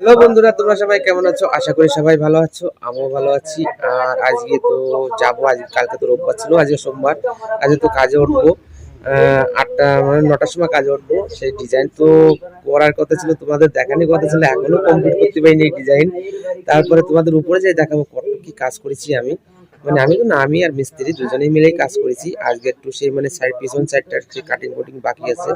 Hello বন্ধুরা, তোমরা সবাই কেমন আছো? আশা করি সবাই ভালো আছো, আমিও ভালো আছি। আর আজকে তো যাব, আজ কালকে তো রোববার ছিল, আজকে সোমবার। আজকে তো কাজে উঠবো। আটটা মানে নটার সময় কাজে উঠবো। সেই ডিজাইন তো করার কথা ছিল, তোমাদের দেখানোর কথা ছিল, এখনও কমপ্লিট করতে পারিনি এই ডিজাইন তারপরে তোমাদের উপরে যাই দেখাবো, কত কি কাজ করেছি আমি। মানে আমি তো না, আমি আর মিস্ত্রি দুজনেই মিলেই কাজ করেছি। আজকে একটু সেই মানে সাইড পিছন সাইডটার যে কাটিং কুটিং বাকি আছে,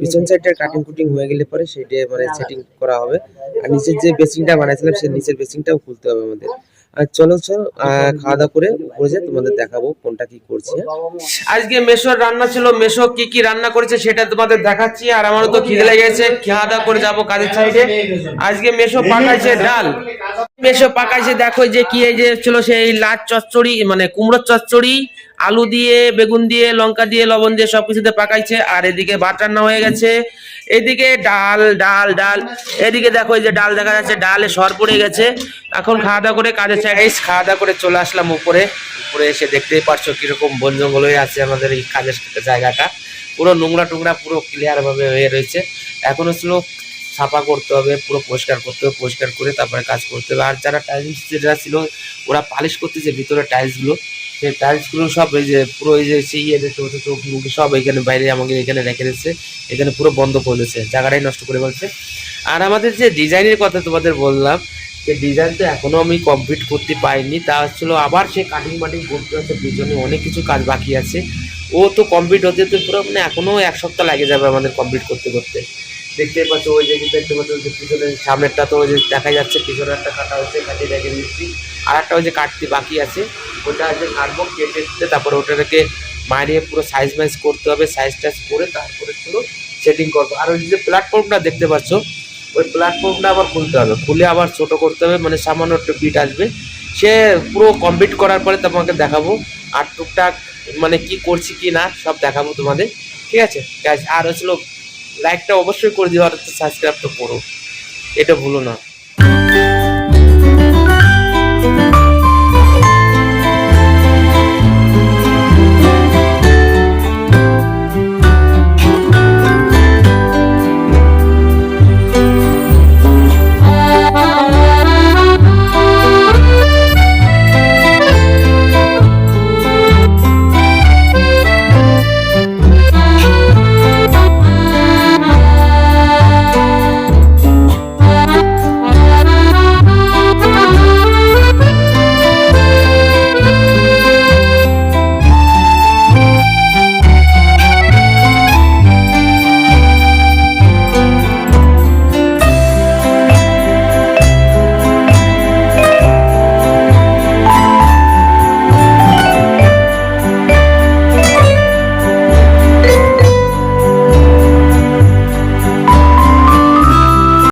পিছন সাইডটার কাটিং কুটিং হয়ে গেলে পরে সেটা মানে সেটিং করা হবে। আর নিচের যে বেসিংটা বানাইছিলাম, সেই নিচের বেসিংটাও খুলতে হবে আমাদের। আর চলো চলো আহ, খাওয়া দাওয়া করে তোমাদের দেখাবো কোনটা কি করছি। আজকে মেশোর রান্না ছিল মেশো কি কি রান্না করেছে সেটা তোমাদের দেখাচ্ছি আর আমারও তো খিদে লেগেছে খাওয়া দাওয়া করে যাব কাজের সাইডে আজকে মেশো পাকাইছে ডাল। মেশো পাকাইছে দেখো যে কি এই যে ছিল সেই লাচ চচ্চড়ি মানে কুমড়োর চচ্চড়ি আলু দিয়ে বেগুন দিয়ে লঙ্কা দিয়ে লবণ দিয়ে সবকিছুতে পাকাইছে আর এদিকে ভাত রান্না হয়ে গেছে। এদিকে ডাল ডাল ডাল এদিকে দেখো এই যে ডাল দেখা যাচ্ছে ডালে সর পড়ে গেছে। এখন খাওয়া দাওয়া করে কাজের সাইডে খাওয়া দাওয়া করে চলে আসলাম উপরে। উপরে এসে দেখতেই পারছ কীরকম বন জঙ্গল হয়ে আছে আমাদের এই কাজের জায়গাটা। পুরো নোংরা টোংরা, পুরো ক্লিয়ার ভাবে হয়ে রয়েছে। এখন হচ্ছিল সাফা করতে হবে, পুরো পরিষ্কার করতে হবে, পরিষ্কার করে তারপরে কাজ করতে হবে। আর যারা টাইলস যেটা ছিল, ওরা পালিশ করতেছে ভিতরে টাইলসগুলো সেই টাইলসগুলো সব এই যে পুরো এই যে সেই ছোট মুখে সব এখানে বাইরে আমাকে এখানে রেখে দিচ্ছে এখানে পুরো বন্ধ করে দিচ্ছে জায়গাটাই নষ্ট করে বলছে আর আমাদের যে ডিজাইনের কথা তোমাদের বললাম সেই ডিজাইন তো এখনও আমি কমপ্লিট করতে পারিনি। তা হচ্ছিল আবার সে কাটিং মাটিং করতে হচ্ছে পিছনে অনেক কিছু কাজ বাকি আছে। ও তো কমপ্লিট হতে তো পুরো মানে এখনও এক সপ্তাহ লাগে যাবে আমাদের কমপ্লিট করতে করতে। দেখতে পাচ্ছ ওই যে দেখতে পাচ্ছ যে পিছনে সামনেরটা তো ওই যে দেখা যাচ্ছে, পিছনে একটা কাটা হচ্ছে কাটিয়ে রেখে দিচ্ছি আর একটা ওই যে কাটতে বাকি আছে, ওটা যে কাটবো কেটে দিতে, তারপরে ওটাকে মারিয়ে পুরো সাইজ মাইজ করতে হবে সাইজ টাইজ করে তারপরে পুরো সেটিং করব। আর ওই যে প্ল্যাটফর্মটা দেখতে পাচ্ছ ওই প্ল্যাটফর্মটা আবার খুলতে হবে। খুলে আবার ছোট করতে হবে মানে সামান্য একটু বিট আসবে। সে পুরো কমপ্লিট করার পরে তোমাকে দেখাবো, আর টুকটাক মানে কি করছি কি না, সব দেখাবো তোমাদের। ঠিক আছে? আর হচ্ছিল লাইকটা অবশ্যই করে দিও, আর সাবস্ক্রাইব তো করো। এটা ভুলো না।